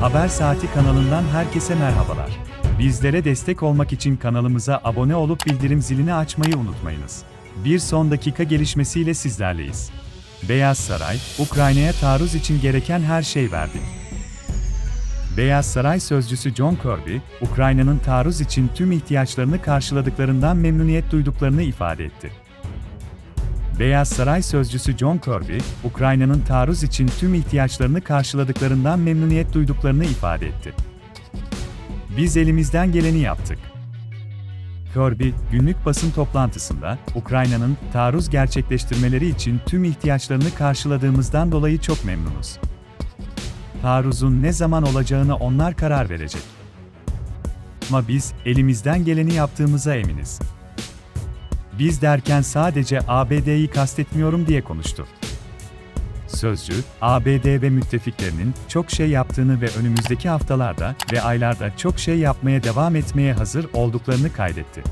Haber Saati kanalından herkese merhabalar. Bizlere destek olmak için kanalımıza abone olup bildirim zilini açmayı unutmayınız. Bir son dakika gelişmesiyle sizlerleyiz. Beyaz Saray, Ukrayna'ya taarruz için gereken her şey verdi. Beyaz Saray sözcüsü John Kirby, Ukrayna'nın taarruz için tüm ihtiyaçlarını karşıladıklarından memnuniyet duyduklarını ifade etti. Beyaz Saray sözcüsü John Kirby, Ukrayna'nın taarruz için tüm ihtiyaçlarını karşıladıklarından memnuniyet duyduklarını ifade etti. Biz elimizden geleni yaptık. Kirby, günlük basın toplantısında, Ukrayna'nın taarruz gerçekleştirmeleri için tüm ihtiyaçlarını karşıladığımızdan dolayı çok memnunuz. Taarruzun ne zaman olacağını onlar karar verecek. Ama biz elimizden geleni yaptığımıza eminiz. Biz derken sadece ABD'yi kastetmiyorum diye konuştu. Sözcü, ABD ve müttefiklerinin çok şey yaptığını ve önümüzdeki haftalarda ve aylarda çok şey yapmaya devam etmeye hazır olduklarını kaydetti.